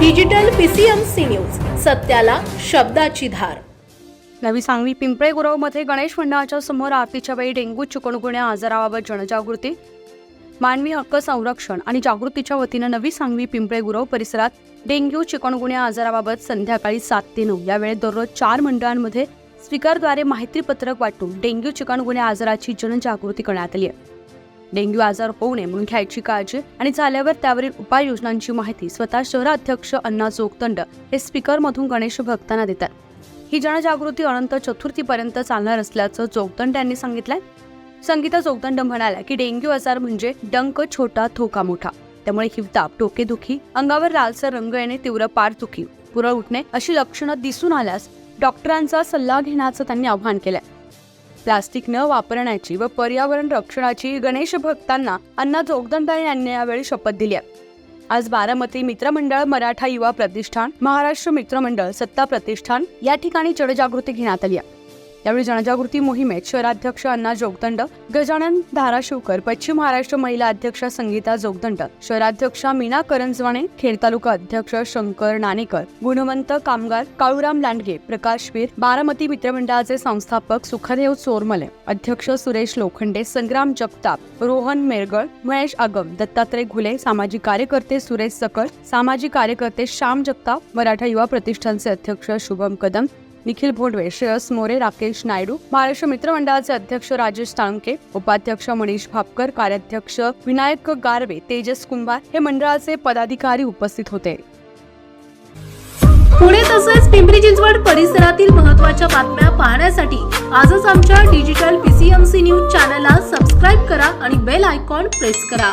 Digital PCMC news सत्याला शब्दाची धार. नवी सांगवी पिंपळे गुरवमध्ये गणेश मंडळाच्या समोर आरतीच्या वेळी डेंग्यू चिकणगुण्या आजाराबाबत जनजागृती. मानवी हक्क संरक्षण आणि जागृतीच्या वतीनं नवी सांगवी पिंपळे गुरव परिसरात डेंग्यू चिकणगुण्या आजाराबाबत संध्याकाळी सात ते नऊ या वेळेत दररोज चार मंडळांमध्ये स्पीकरद्वारे माहितीपत्रक वाटून डेंग्यू चिकणगुण्या आजाराची जनजागृती करण्यात आली आहे. डेंग्यू आजार होऊ नये म्हणून घ्यायची काळजी आणि झाल्यावर त्यावरील उपाययोजनांची माहिती स्वतः शहराध्यक्ष अण्णा जोगदंड हे स्पीकरमधून गणेश भक्तांना देतात. ही जनजागृती अनंत चतुर्थीपर्यंत चालणार असल्याचं जोगदंड यांनी सांगितलंय. संगीता जोगदंड म्हणाल्या की डेंग्यू आजार म्हणजे डंक छोटा थोका मोठा. त्यामुळे हिवताप डोकेदुखी अंगावर लालसर रंग येणे तीव्र पारदुखी पुरळ उठणे अशी लक्षणं दिसून आल्यास डॉक्टरांचा सल्ला घेण्याचं त्यांनी आवाहन केलंय. प्लास्टिक न वापरण्याची व पर्यावरण रक्षणाची गणेश भक्तांना अण्णा जोगदंडा यांनी यावेळी शपथ दिली आहे. आज बारामती मित्रमंडळ मराठा युवा प्रतिष्ठान महाराष्ट्र मित्रमंडळ सत्ता प्रतिष्ठान या ठिकाणी जनजागृती घेण्यात आली आहे. यावेळी जनजागृती मोहिमेत शहराध्यक्ष अण्णा जोगदंड गजानन धाराशिवकर पश्चिम महाराष्ट्र महिला अध्यक्ष संगीता जोगदंड शहराध्यक्षा मीना करंजवाणे खेड तालुका अध्यक्ष शंकर नाणेकर गुणवंत कामगार काळूराम लांडगे प्रकाश वीर बारामती मित्रमंडळाचे संस्थापक सुखदेव चोरमले अध्यक्ष सुरेश लोखंडे संग्राम जगताप रोहन मेरगळ महेश आगम दत्तात्रय घुले सामाजिक कार्यकर्ते सुरेश सकळ सामाजिक कार्यकर्ते श्याम जगताप मराठा युवा प्रतिष्ठानचे अध्यक्ष शुभम कदम निखिल भोंडवे श्रेयस मोरे राकेश नायडू महाराष्ट्र मित्रमंडळाचे अध्यक्ष राजेश ताळुंके उपाध्यक्ष मनीष भापकर कार्याध्यक्ष विनायक गारवे तेजस कुंभार हे मंडळाचे पदाधिकारी उपस्थित होते. पुणे तसेच पिंपरी चिंचवड परिसरातील महत्त्वाच्या बातम्या पाहण्यासाठी आजच आमच्या डिजिटल पीसीएमसी न्यूज चॅनलला सबस्क्राईब करा आणि बेल आयकॉन प्रेस करा.